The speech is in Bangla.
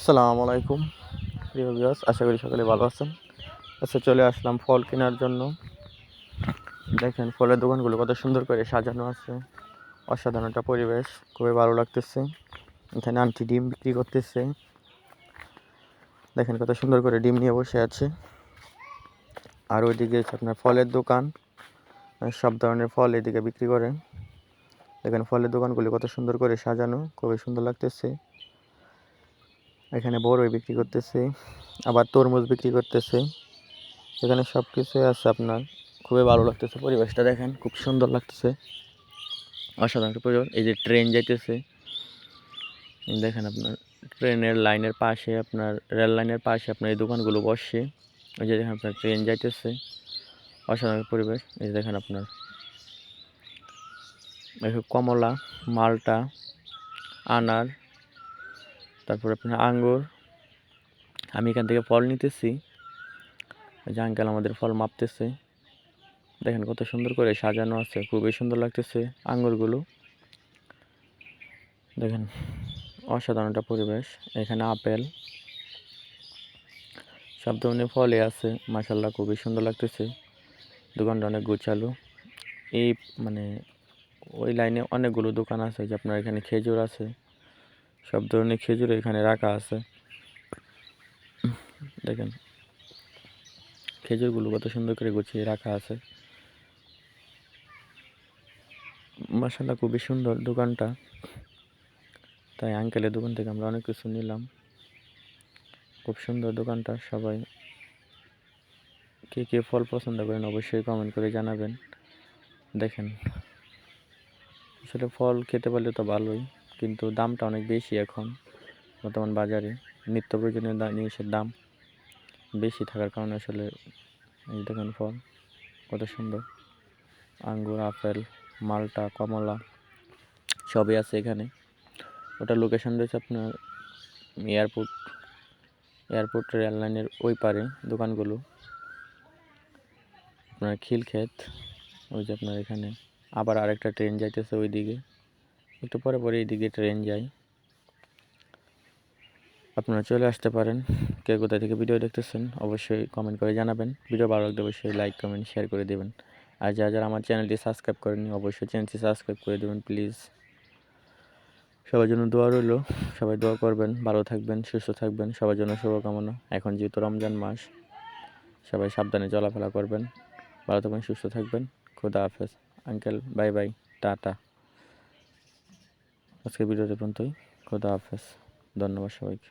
আসসালামু আলাইকুম। প্রিয় ভিউয়ার্স আশা করি সকলে ভালো আছেন। আচ্ছা চলে আসলাম ফল কেনার জন্য। দেখেন, ফলের দোকানগুলো কত সুন্দর করে সাজানো আছে। অসাধারণ একটা পরিবেশ, খুবই ভালো লাগতেছে। এখানে আন্টি ডিম বিক্রি করতেছে। দেখেন, কত সুন্দর করে ডিম নিয়ে বসে আছে। আর ওইদিকে আপনার ফলের দোকান। সব ধরনের ফল এদিকে বিক্রি করে। দেখেন, ফলের দোকানগুলি কত সুন্দর করে সাজানো, খুবই সুন্দর লাগতেছে। এখানে বড়ই বিক্রি করতেছে, আবার তরমুজ বিক্রি করতেছে। এখানে সব কিছুই আছে আপনার। খুবই ভালো লাগতেছে পরিবেশটা দেখেন, খুব সুন্দর লাগতেছে। অসাধারণ পরিবেশ। এই যে ট্রেন যাইতেছে দেখেন আপনার ট্রেনের লাইনের পাশে আপনার রেল লাইনের পাশে আপনার এই দোকানগুলো বসে। ওই যে দেখেন আপনার ট্রেন যাইতেছে, অসাধারণ পরিবেশ। এই যে দেখেন আপনার কমলা, মালটা, আনার তারপরে আপনার আঙ্গুর, আমি এখান থেকে ফল নিতেছি। যে আঙ্কেল আমাদের ফল মাপতেছে। দেখেন কত সুন্দর করে সাজানো আছে, খুবই সুন্দর লাগতেছে আঙ্গুরগুলো। দেখেন, অসাধারণ একটা পরিবেশ। এখানে আপেল, সব ধরনের ফলে আছে মাসাল্লাহ খুবই সুন্দর লাগতেছে। দোকানটা অনেক গোছালো। এই মানে ওই লাইনে অনেকগুলো দোকান আছে, যে আপনার এখানে খেজুর আছে সব ধরনের খেজুর এখানে রাখা আছে। দেখেন, খেজুরগুলো কত সুন্দর করে গুছিয়ে রাখা আছে। মাসাল্লাহ খুবই সুন্দর দোকানটা। তাই আঙ্কেলের দোকান থেকে আমরা অনেক কিছু নিলাম। খুব সুন্দর দোকানটা, সবাই কে কে ফল পছন্দ করেন অবশ্যই কমেন্ট করে জানাবেন। দেখেন, আসলে ফল খেতে পারলে তো ভালোই। কিন্তু দামটা অনেক বেশি এখন বর্তমান বাজারে। নিত্য প্রয়োজনীয় জিনিসের দাম বেশি থাকার কারণে আসলে এই দেখেন ফল, কত সুন্দর। আঙ্গুর, আপেল, মালটা, কমলা সবই আছে এখানে। ওটা লোকেশন রয়েছে আপনার এয়ারপোর্ট এয়ারপোর্ট রেল লাইনের ওই পারে দোকানগুলো। আপনার খিলক্ষেত, ওই যে আপনার এখানে। আবার আরেকটা ট্রেন যাইতেছে ওই দিকে একটু পরে পরে এইদিকে ট্রেন যায় আপনারা চলে আসতে পারেন। কে কোথায় থেকে ভিডিও দেখতেছেন, অবশ্যই কমেন্ট করে জানাবেন। ভিডিও ভালো লাগলে অবশ্যই লাইক কমেন্ট শেয়ার করে দেবেন। আর যারা যারা আমার চ্যানেলটি সাবস্ক্রাইব করেনি অবশ্যই চ্যানেলটি সাবস্ক্রাইব করে দেবেন প্লিজ সবার জন্য দোয়া রইল। সবাই দোয়া করবেন, ভালো থাকবেন, সুস্থ থাকবেন। সবার জন্য শুভকামনা। এখন যেহেতু রমজান মাস, সবাই সাবধানে চলাফেরা করবেন। ভালো থাকবেন, সুস্থ থাকবেন। খুদা হাফেজ। Uncle bye bye tata. আজকের ভিডিওটা পর্যন্তই। খুদা হাফেজ। ধন্যবাদ সবাইকে।